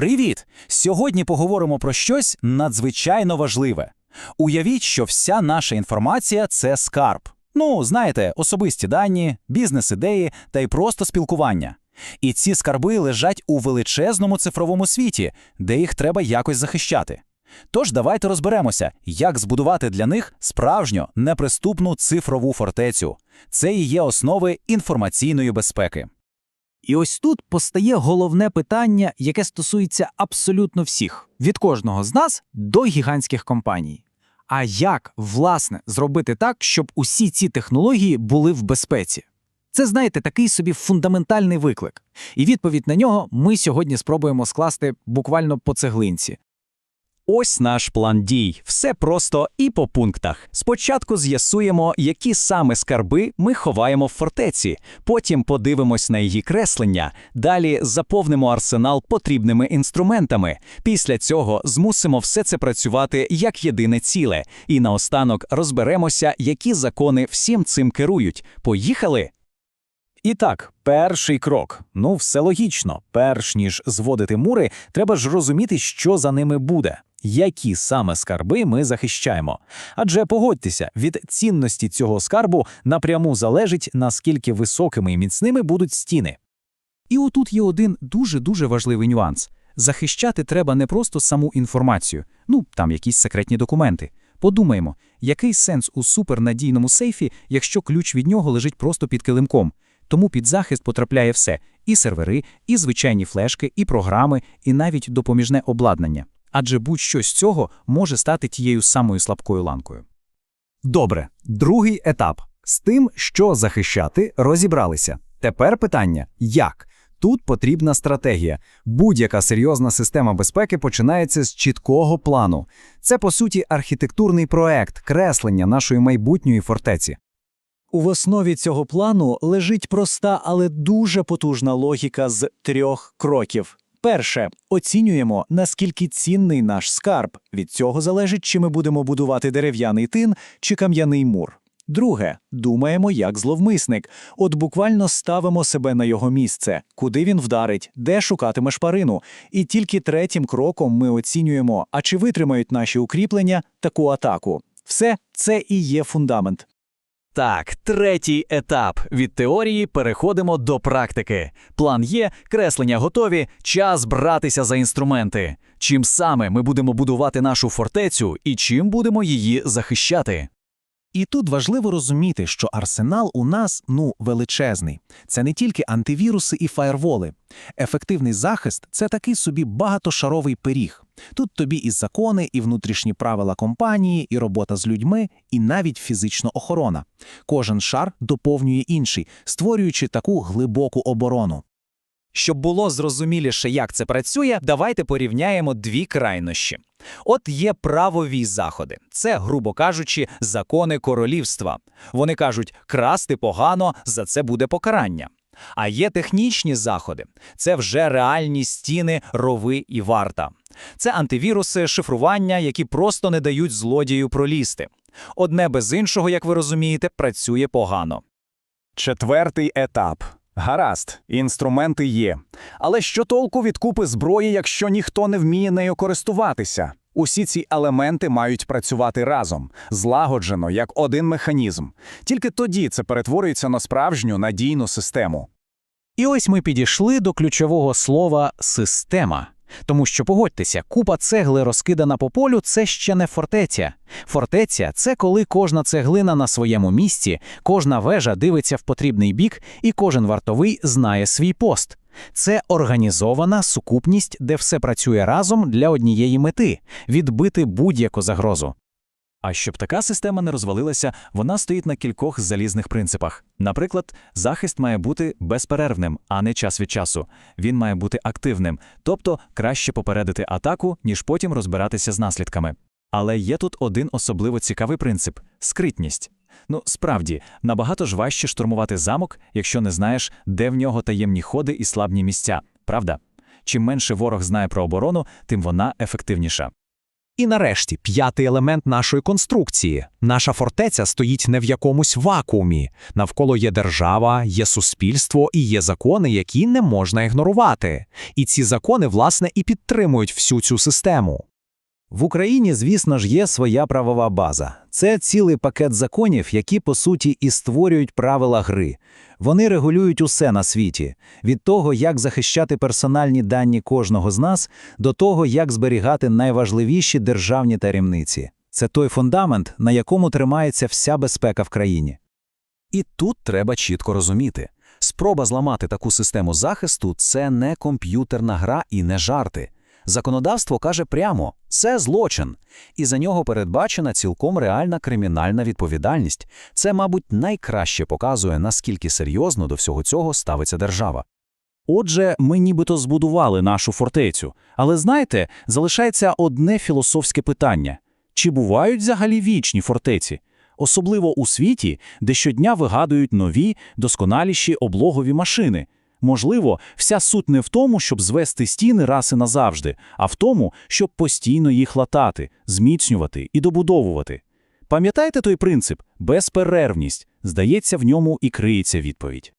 Привіт! Сьогодні поговоримо про щось надзвичайно важливе. Уявіть, що вся наша інформація це скарб. Ну, знаєте, особисті дані, бізнес-ідеї та й просто спілкування. І ці скарби лежать у величезному цифровому світі, де їх треба якось захищати. Тож давайте розберемося, як збудувати для них справжню неприступну цифрову фортецю. Це і є основи інформаційної безпеки. І ось тут постає головне питання, яке стосується абсолютно всіх, від кожного з нас до гігантських компаній. А як, власне, зробити так, щоб усі ці технології були в безпеці? Це, знаєте, такий собі фундаментальний виклик. І відповідь на нього ми сьогодні спробуємо скласти буквально по цеглинці. Ось наш план дій. Все просто і по пунктах. Спочатку з'ясуємо, які саме скарби ми ховаємо в фортеці, потім подивимось на її креслення, далі заповнимо арсенал потрібними інструментами. Після цього змусимо все це працювати як єдине ціле, і наостанок розберемося, які закони всім цим керують. Поїхали! І так, перший крок. Ну, все логічно. Перш ніж зводити мури, треба ж розуміти, що за ними буде. Які саме скарби ми захищаємо? Адже погодьтеся, від цінності цього скарбу напряму залежить, наскільки високими і міцними будуть стіни. І отут є один дуже-дуже важливий нюанс. Захищати треба не просто саму інформацію, ну, там якісь секретні документи. Подумаємо, який сенс у супернадійному сейфі, якщо ключ від нього лежить просто під килимком. Тому під захист потрапляє все: і сервери, і звичайні флешки, і програми, і навіть допоміжне обладнання. Адже будь-що з цього може стати тією самою слабкою ланкою. Добре, другий етап. З тим, що захищати, розібралися. Тепер питання як? Тут потрібна стратегія. Будь-яка серйозна система безпеки починається з чіткого плану. Це, по суті, архітектурний проект, креслення нашої майбутньої фортеці. В основі цього плану лежить проста, але дуже потужна логіка з трьох кроків. Перше, оцінюємо, наскільки цінний наш скарб. Від цього залежить, чи ми будемо будувати дерев'яний тин чи кам'яний мур. Друге, думаємо як зловмисник. От буквально ставимо себе на його місце, куди він вдарить, де шукатиме шпарину. І тільки третім кроком ми оцінюємо, а чи витримають наші укріплення таку атаку. Все це і є фундамент. Так, третій етап. Від теорії переходимо до практики. План є, креслення готові, час братися за інструменти. Чим саме ми будемо будувати нашу фортецю і чим будемо її захищати? І тут важливо розуміти, що арсенал у нас ну величезний. Це не тільки антивіруси і фаєрволи. Ефективний захист це такий собі багатошаровий пиріг. Тут тобі і закони, і внутрішні правила компанії, і робота з людьми, і навіть фізична охорона. Кожен шар доповнює інший, створюючи таку глибоку оборону. Щоб було зрозуміліше, як це працює, давайте порівняємо дві крайнощі. От є правові заходи, це, грубо кажучи, закони королівства. Вони кажуть, красти погано, за це буде покарання. А є технічні заходи, це вже реальні стіни, рови і варта. Це антивіруси, шифрування, які просто не дають злодію пролізти. Одне без іншого, як ви розумієте, працює погано. Четвертий етап. Гаразд, інструменти є. Але що толку від купи зброї, якщо ніхто не вміє нею користуватися? Усі ці елементи мають працювати разом, злагоджено, як один механізм. Тільки тоді це перетворюється на справжню надійну систему. І ось ми підійшли до ключового слова система. Тому що погодьтеся, купа цегли розкидана по полю це ще не фортеця. Фортеця це коли кожна цеглина на своєму місці, кожна вежа дивиться в потрібний бік, і кожен вартовий знає свій пост. Це організована сукупність, де все працює разом для однієї мети відбити будь-яку загрозу. А щоб така система не розвалилася, вона стоїть на кількох залізних принципах. Наприклад, захист має бути безперервним, а не час від часу. Він має бути активним, тобто краще попередити атаку, ніж потім розбиратися з наслідками. Але є тут один особливо цікавий принцип скритність. Ну, справді, набагато ж важче штурмувати замок, якщо не знаєш, де в нього таємні ходи і слабні місця, правда? Чим менше ворог знає про оборону, тим вона ефективніша. І нарешті, п'ятий елемент нашої конструкції. Наша фортеця стоїть не в якомусь вакуумі. Навколо є держава, є суспільство і є закони, які не можна ігнорувати. І ці закони, власне, і підтримують всю цю систему. В Україні, звісно ж, є своя правова база. Це цілий пакет законів, які, по суті, і створюють правила гри. Вони регулюють усе на світі – від того, як захищати персональні дані кожного з нас, до того, як зберігати найважливіші державні таємниці. Це той фундамент, на якому тримається вся безпека в країні. І тут треба чітко розуміти. Спроба зламати таку систему захисту – це не комп'ютерна гра і не жарти. Законодавство каже прямо – це злочин. І за нього передбачена цілком реальна кримінальна відповідальність. Це, мабуть, найкраще показує, наскільки серйозно до всього цього ставиться держава. Отже, ми нібито збудували нашу фортецю. Але знаєте, залишається одне філософське питання. Чи бувають взагалі вічні фортеці? Особливо у світі, де щодня вигадують нові, досконаліші облогові машини. Можливо, вся суть не в тому, щоб звести стіни раз і назавжди, а в тому, щоб постійно їх латати, зміцнювати і добудовувати. Пам'ятаєте той принцип – безперервність? Здається, в ньому і криється відповідь.